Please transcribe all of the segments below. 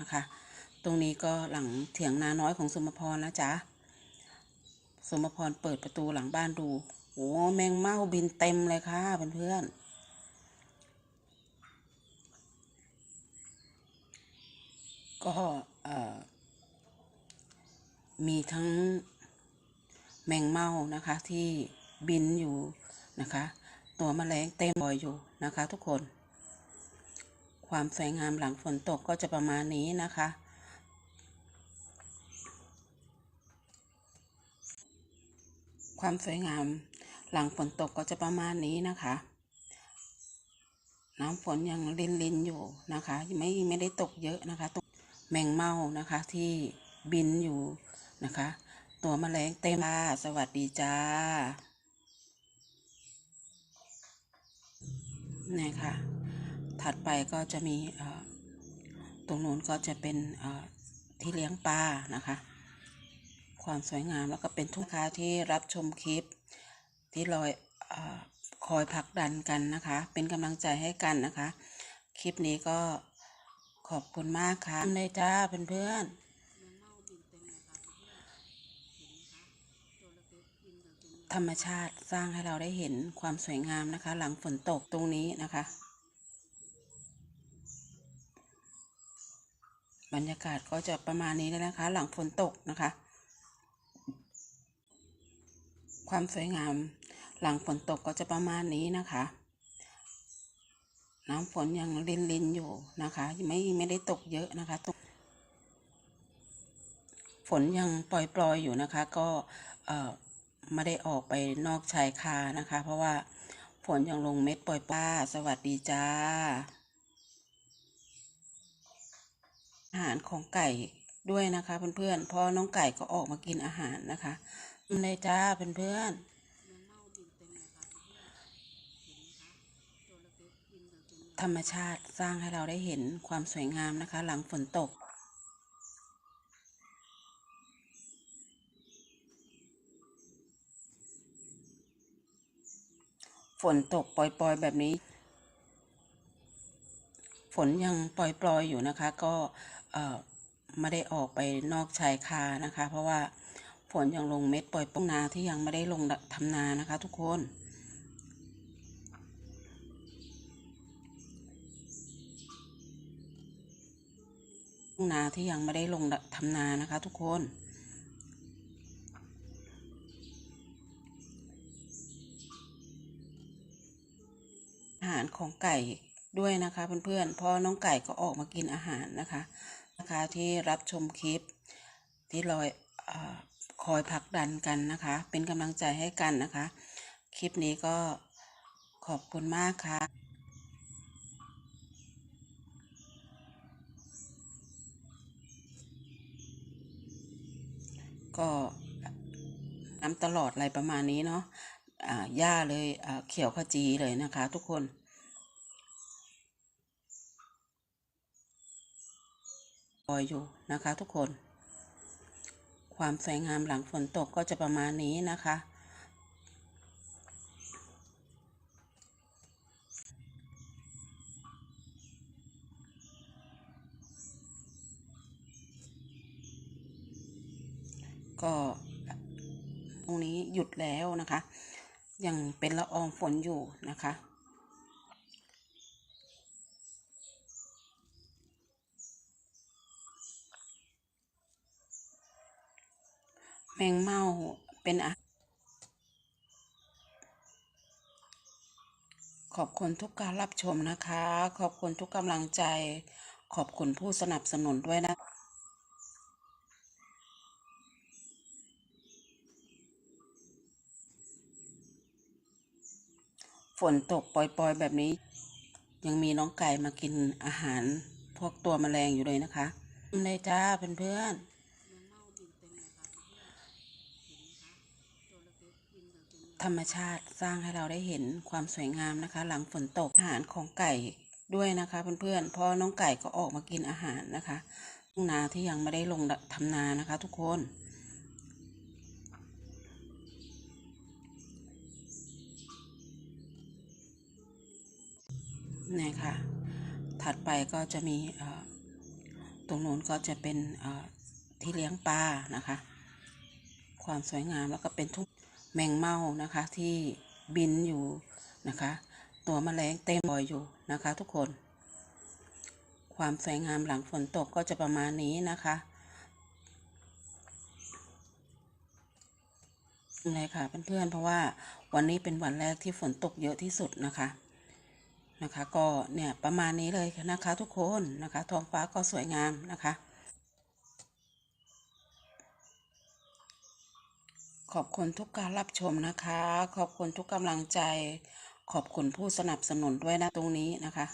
นะคะ ตรงนี้ก็หลังเถียงนาน้อยของสมพรนะจ๊ะ สมพรเปิดประตูหลังบ้านดู โอ้แมงเม่าบินเต็มเลยค่ะเพื่อนๆก็มีทั้งแมงเม่านะคะที่บินอยู่นะคะ ตัวแมลงเต็มบอยอยู่นะคะทุกคน ความสวยงามหลังฝนตกก็จะประมาณนี้นะคะ ความสวยงามหลังฝนตกก็จะประมาณนี้นะคะ น้ำฝนยังลินลินอยู่นะคะไม่ไม่ได้ตกเยอะนะคะตกแมงเม่านะคะที่บินอยู่นะคะ ตัวแมลงเต็มค่ะสวัสดีจ้าเนี่ยค่ะ ถัดไปก็จะมีตรงนู้นก็จะเป็นที่เลี้ยงปลานะคะ ความสวยงามแล้วก็เป็นทุกค้าที่รับชมคลิปที่ลอยอคอยผักดันกันนะคะ เป็นกำลังใจให้กันนะคะ คลิปนี้ก็ขอบคุณมากค่ะเลยจ้าเพื่อนๆธรรมชาติสร้างให้เราได้เห็นความสวยงามนะคะ หลังฝนตกตรงนี้นะคะ บรรยากาศก็จะประมาณนี้เลยนะคะ หลังฝนตกนะคะ ความสวยงามหลังฝนตกก็จะประมาณนี้นะคะ น้ำฝนยังลินลินอยู่นะคะไม่ไม่ได้ตกเยอะนะคะตกฝนยังปล่อยๆอยอยู่นะคะ ก็เออไม่ได้ออกไปนอกชายคานะคะ เพราะว่าฝนยังลงเม็ดปล่อยป้าสวัสดีจ้า อาหารของไก่ด้วยนะคะเพื่อนๆพราะน้องไก่ก็ออกมากินอาหารนะคะเลยจ้าเพื่อนๆธรรมชาติสร้างให้เราได้เห็นความสวยงามนะคะ หลังฝนตก ฝนตกปล่อยๆแบบนี้ ฝนยังปล่อยๆอยู่นะคะ ก็ ไม่ได้ออกไปนอกชายคานะคะ เพราะว่าฝนยังลงเม็ดปล่อยป้องนาที่ยังไม่ได้ลงทำนานะคะ ทุกคนงนาที่ยังไม่ได้ลงทำนานะคะ ทุกคนอาหารของไก่ด้วยนะคะเพื่อนๆเพราะน้องไก่ก็ออกมากินอาหารนะคะ นะคะที่รับชมคลิปที่ลอยอคอยผักดันกันนะคะ เป็นกำลังใจให้กันนะคะ คลิปนี้ก็ขอบคุณมากค่ะก็น้ำตลอดอะไรประมาณนี้เนาะอ่าหญ้าเลยอ่าเขียวขจีเลยนะคะทุกคน ปล่ อยอยู่นะคะทุกคน ความสวยงามหลังฝนตกก็จะประมาณนี้นะคะ ก็ตรงนี้หยุดแล้วนะคะ ยังเป็นละอองฝนอยู่นะคะ แมงเม่าเป็นอาขอบคุณทุกการรับชมนะคะ ขอบคุณทุกกำลังใจ ขอบคุณผู้สนับสนุนด้วยนะฝนตกปล่อยๆ แบบนี้ ยังมีน้องไก่มากินอาหาร พวกตัวแมลงอยู่เลยนะคะเลยจ้าเพื่อนๆ ธรรมชาติสร้างให้เราได้เห็นความสวยงามนะคะ หลังฝนตกอาหารของไก่ด้วยนะคะเพื่อนๆเพราะน้องไก่ก็ออกมากินอาหารนะคะทุ่งนาที่ยังไม่ได้ลงทำนานะคะ ทุกคนเนี่ยค่ะ ถัดไปก็จะมีตรงโน้นก็จะเป็นที่เลี้ยงปลานะคะ ความสวยงามแล้วก็เป็นทุ่ง แมงเม่านะคะที่บินอยู่นะคะ ตัวแมลงเต็มบอยอยู่นะคะ ทุกคน ความสวยงามหลังฝนตกก็จะประมาณนี้นะคะเลยค่ะเพื่อนๆเพราะว่าวันนี้เป็นวันแรกที่ฝนตกเยอะที่สุดนะคะนะคะ ก็เนี่ยประมาณนี้เลยนะคะ ทุกคนนะคะท้องฟ้าก็สวยงามนะคะ ขอบคุณทุกการรับชมนะคะ ขอบคุณทุกกำลังใจ ขอบคุณผู้สนับสนุนด้วยนะตรงนี้นะคะ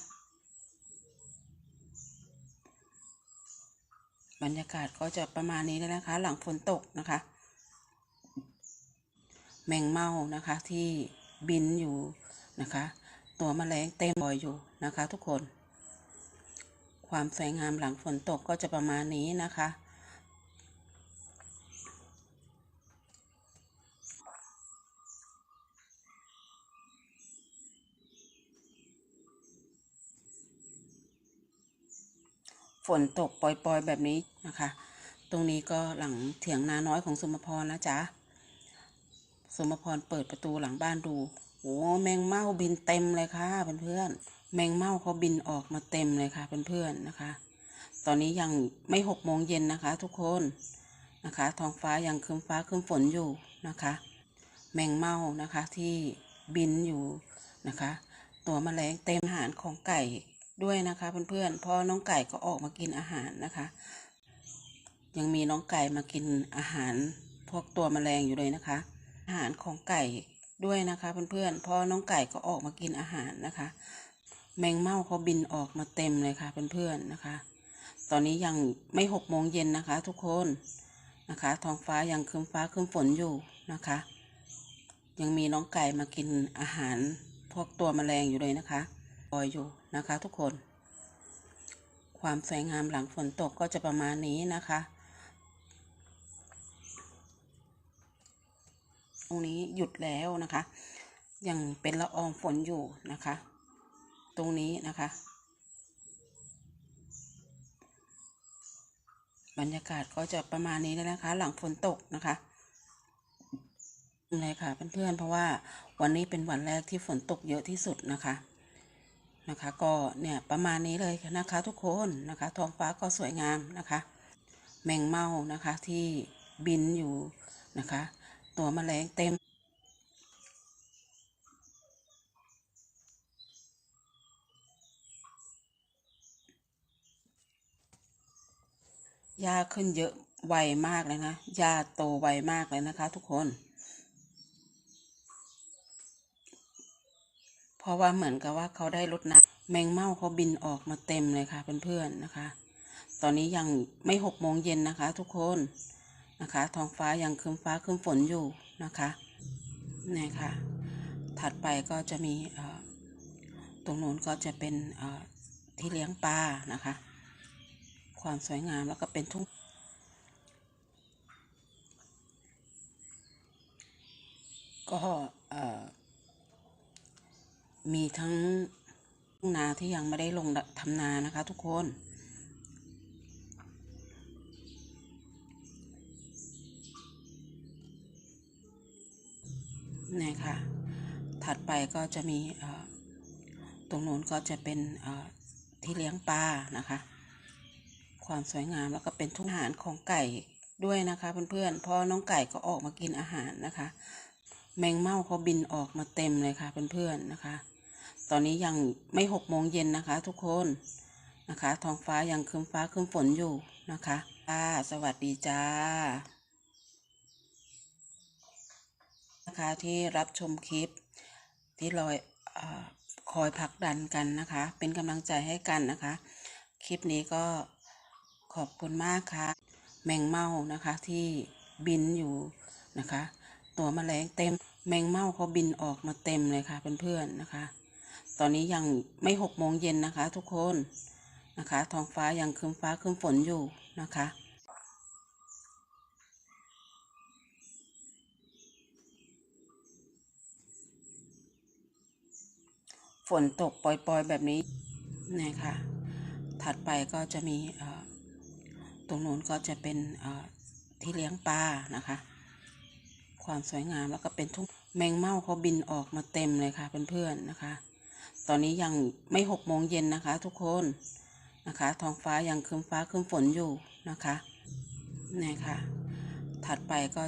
บรรยากาศก็จะประมาณนี้เลยนะคะ หลังฝนตกนะคะ แมงเม่านะคะที่บินอยู่นะคะ ตัวแมลงเต็มบอยอยู่นะคะ ทุกคน ความสวยงามหลังฝนตกก็จะประมาณนี้นะคะ ฝนตกปล่อยๆแบบนี้นะคะ ตรงนี้ก็หลังเถียงนาน้อยของสมพรนะจ๊ะ สมพรเปิดประตูหลังบ้านดูโอ้แมงเม่าบินเต็มเลยค่ะเพื่อนๆแมงเม่าเขาบินออกมาเต็มเลยค่ะเพื่อนๆนะคะ ตอนนี้ยังไม่หกโมงเย็นนะคะ ทุกคนนะคะท้องฟ้ายังครึ้มฟ้าครึ้มฝนอยู่นะคะ แมงเม่านะคะที่บินอยู่นะคะ ตัวแมลงเต็มอาหารของไก่ ด้วยนะคะเพื่อนๆเพราะน้องไก่ก็ออกมากินอาหารนะคะ ยังมีน้องไก่มากินอาหารพวกตัวแมลงอยู่เลยนะคะ อาหารของไก่ด้วยนะคะเพื่อนๆเพราะน้องไก่ก็ออกมากินอาหารนะคะ แมงเม่าเขาบินออกมาเต็มเลยค่ะเพื่อนๆนะคะ ตอนนี้ยังไม่หกโมงเย็นนะคะ ทุกคนนะคะท้องฟ้ายังครึมฟ้าครึมฝนอยู่นะคะ ยังมีน้องไก่มากินอาหารพวกตัวแมลงอยู่เลยนะคะ อยอยู่นะคะ ทุกคน ความสวยงามหลังฝนตกก็จะประมาณนี้นะคะตรงนี้หยุดแล้วนะคะ ยังเป็นละอองฝนอยู่นะคะ ตรงนี้นะคะ บรรยากาศก็จะประมาณนี้เลยนะคะ หลังฝนตกนะคะเลยค่ะเพื่อนๆเพราะว่าวันนี้เป็นวันแรกที่ฝนตกเยอะที่สุดนะคะ นะคะ ก็เนี่ยประมาณนี้เลยนะคะทุกคนนะคะท้องฟ้าก็สวยงามนะคะ แมงเม่านะคะที่บินอยู่นะคะ ตัวแมลงเต็มหญ้าขึ้นเยอะไวมากเลยนะหญ้าโตไวมากเลยนะคะ ทุกคน เพ ราะว่าเหมือนกับว่าเขาได้ลดน้ำแมงเม่าเขาบินออกมาเต็มเลยค่ะเพื่อนๆนะคะ ตอนนี้ยังไม่หกโมงเย็นนะคะ ทุกคนนะคะท้องฟ้ายังครึ้มฟ้าครึ้มฝนอยู่นะคะนี่ค่ะ ถัดไปก็จะมีตรงโน้นก็จะเป็นที่เลี้ยงปลานะคะ ความสวยงามแล้วก็เป็นทุ่งก็เอ่อ มีทั้งทุ่งนาที่ยังไม่ได้ลงทำนานะคะทุกคน นี่ค่ะ ถัดไปก็จะมีตรงโน้นก็จะเป็นที่เลี้ยงปลานะคะ ความสวยงามแล้วก็เป็นทุ่งอาหารของไก่ด้วยนะคะเพื่อนๆเพราะน้องไก่ก็ออกมากินอาหารนะคะ แมงเม่าเขาบินออกมาเต็มเลยค่ะเพื่อนๆนะคะ ตอนนี้ยังไม่หกโมงเย็นนะคะ ทุกคนนะคะท้องฟ้ายังครึ้มฟ้าครึ้มฝนอยู่นะคะค่ะสวัสดีจ้านะคะที่รับชมคลิปที่ลอยอคอยผลักดันกันนะคะ เป็นกำลังใจให้กันนะคะ คลิปนี้ก็ขอบคุณมากค่ะ แมงเม่านะคะที่บินอยู่นะคะ ตัวมแมลงเต็มแมงเม่าเขาบินออกมาเต็มเลยค่ะเพื่อนๆนะคะ ตอนนี้ยังไม่หกโมงเย็นนะคะ ทุกคนนะคะท้องฟ้ายังครึ้มฟ้าครึ้มฝนอยู่นะคะฝนตกปล่อยๆแบบนี้นี่ค่ะถัดไปก็จะมีตรงนู้นก็จะเป็นที่เลี้ยงปลานะคะ ความสวยงามแล้วก็เป็นทุ่งแมงเม่าเขาบินออกมาเต็มเลยค่ะเพื่อนๆนะคะ ตอนนี้ยังไม่หกโมงเย็นนะคะ ทุกคนนะคะ ท้องฟ้ายังคืมฟ้าคืมฝนอยู่นะคะนี่ค่ะ ถัดไปก็